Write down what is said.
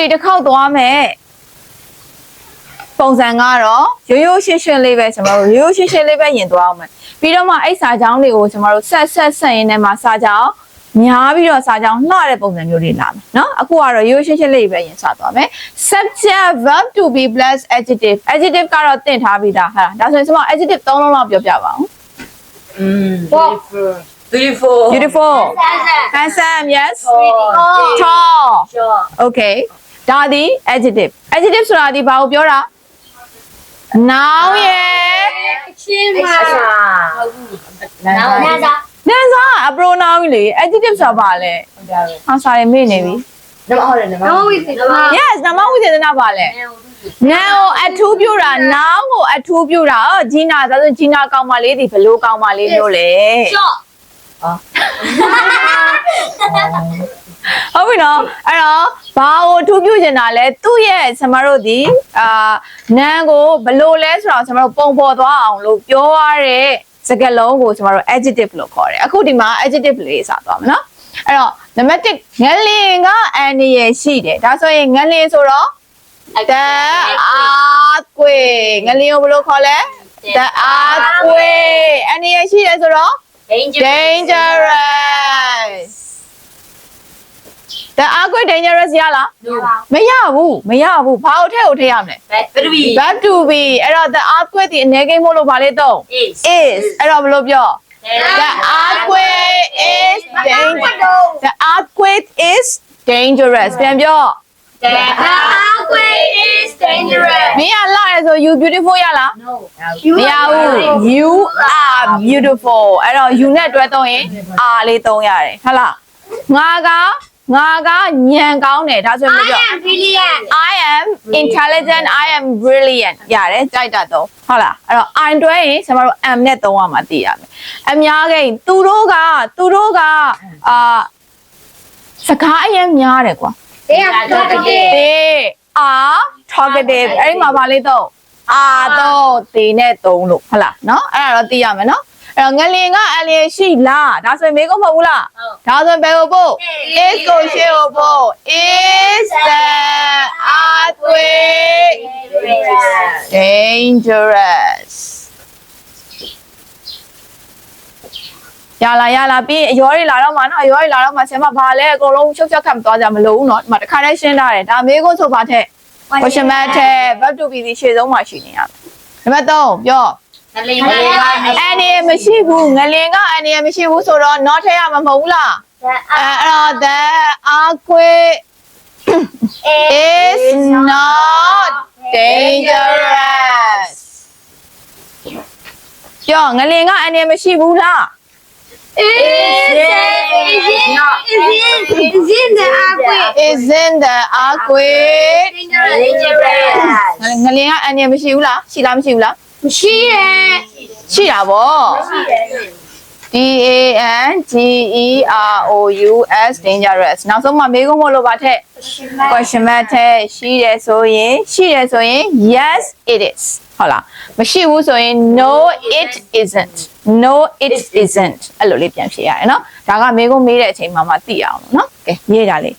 ဒီတစ်ခေါက်သွားမယ်ပုံစံကတော့ရိုးရိုးရှင်းရှင်းလေးပဲကျွန်တော်တို့ရိုးရိုးရှင်းရှင်းလေးပဲယင်သွားအောင်မယ်ပြီးတော့မှအဲ့စာကြောင်းတွေကိုကျွန်တော်တို့ဆက်ဆက်ဆက်ရင်းနဲ့မှစာကြောင်းများပြီးတော့စာကြောင်းလှတဲ့ပုံစံမျိုးတွေလာမယ်เนาะအခုကတော့ရိုးရိုးရှင်းရှင်းလေးပဲယင်စသွားမယ် subject verb to be plus adjective adjective ကတော့တင်ထားပြီးသားဟာဒါဆိုရင်ကျွန်မ adjective သုံးလုံးလောက်ပြောပြပါအောင် beautiful beautiful beautiful handsome yes tall okay ဒါဒီ adjective adjective ဆိုတာဒီဘာကိုပြောတာ noun ရဲ့ချင်းမှာနာနာသာနာမ်စာအ pronoun လေ adjective ဆိုတာဘာလဲဟာစာရမေ့နေပြီနမဟုတ်တယ်နမနောဝိသေနမ yes နမဝိသေသနာဘာလဲ noun ကိုအထူးပြုတာ noun ကိုအထူးပြုတာအော်ဂျီနာဒါဆိုဂျီနာကောင်းမလေးဒီဘလို့ကောင်းမလေးမျိုးလဲရှော့ဟုတ် ပြီနော်အဲ့တော့ဘာကိုထူးပြုချင်တာလဲသူ့ရဲ့ကျမတို့ဒီအာနန်းကိုဘလို့လဲဆိုတော့ကျမတို့ပုံပေါ်သွားအောင်လို့ပြောရတဲ့စကားလုံးကိုကျမတို့ adjective လို့ခေါ်တယ်အခုဒီမှာ adjective လေးစသွားမယ်နော်အဲ့တော့ number 1ငလင်ကအန်ရယ်ရှိတယ်ဒါဆိုရင်ငလင်ဆိုတော့ the earthquake ငလင်ကိုဘယ်လိုခေါ်လဲ the earthquake အန်ရယ်ရှိတယ်ဆိုတော့ danger dangerous the earthquake dangerous ရလား no မရဘူးမရဘူးဘာကိုထည့်ကိုထည့်ရမလဲ battery back to be အဲ့တော့ the earthquake ဒီအနေကိမို့လို့ဗာလေးတော့ is is အဲ့တော့ဘယ်လိုပြော the earthquake is dangerous the earthquake is dangerous ပြန်ပြော the earthquake is dangerous မင်းကလာရဲဆို you beautiful ရလား no မရဘူး you are beautiful အဲ့တော့ you နဲ့တွဲသုံးရင် are လေးသုံးရတယ်ဟုတ်လားငါက ငါကညံကောင်းတယ်ဒါဆိုရင် I မပြော am brilliant I am intelligent I am brilliant ရတယ်ကြိုက်တာတော့ဟုတ်လားအဲ့တော့ I တွဲရင်ကျွန်တော်တို့ am နဲ့သုံးရမှာသိရမယ်အများကြီးသူတို့ကသူတို့ကအာစကားအရင်များတယ်ကွာ they are talkative they are talkative အဲ့ဒီမှာဗာလေးတော့ are တော့ they နဲ့သုံးလို့ဟုတ်လားเนาะအဲ့ဒါတော့သိရမယ်เนาะ အဲ့တော့ငလင်ကအလျင်ရှိလားဒါဆိုရင်မေးကုန်မဟုတ်ဘူးလားဒါဆိုရင်ဘယ်ကိုပို့ is ကိုရှေ့ကိုပို့ is the earthquake dangerous ရလာရလာပြီးအရောတွေလာတော့မှနော်အရောတွေလာတော့မှဆင်မဘာလဲအကုန်လုံးရှုပ်ရှက်ခတ်မသွားကြမလို့နော်ဒီမှာတစ်ခါတည်းရှင်းထားတယ်ဒါမေးခွန်းဆိုပါထက် question mark ထက် verb to be ဒီရှေ့ဆုံးမှာရှိနေရမယ်နံပါတ်3ပြော ငလင်ငလင်အနေရမရှိဘူးငလင်ကအနေရမရှိဘူးဆိုတော့ not ထည့်ရမှာမဟုတ်ဘူးလားအဲ့တော့ the earthquake is not dangerous ပြောငလင်ကအနေမရှိဘူးလား is is in the earthquake isn't the earthquake dangerous ငလင်ကအနေမရှိဘူးလားရှိလားမရှိဘူးလား မရှိရဲ့ ရှိတာဗော D A N G E R O U S dangerous နောက်ဆုံးမှမေးခွန်းမို့လို့ပါထက် question mark ထက်ရှိတယ်ဆိုရင်ရှိတယ်ဆိုရင် yes it is ဟုတ်လားမရှိဘူးဆိုရင် no it isn't no it isn't အဲ့လိုလေးပြန်ဖြေရတယ်เนาะဒါကမေးခွန်းမေးတဲ့အချိန်မှာမှသိရအောင်เนาะကဲရေးကြလေး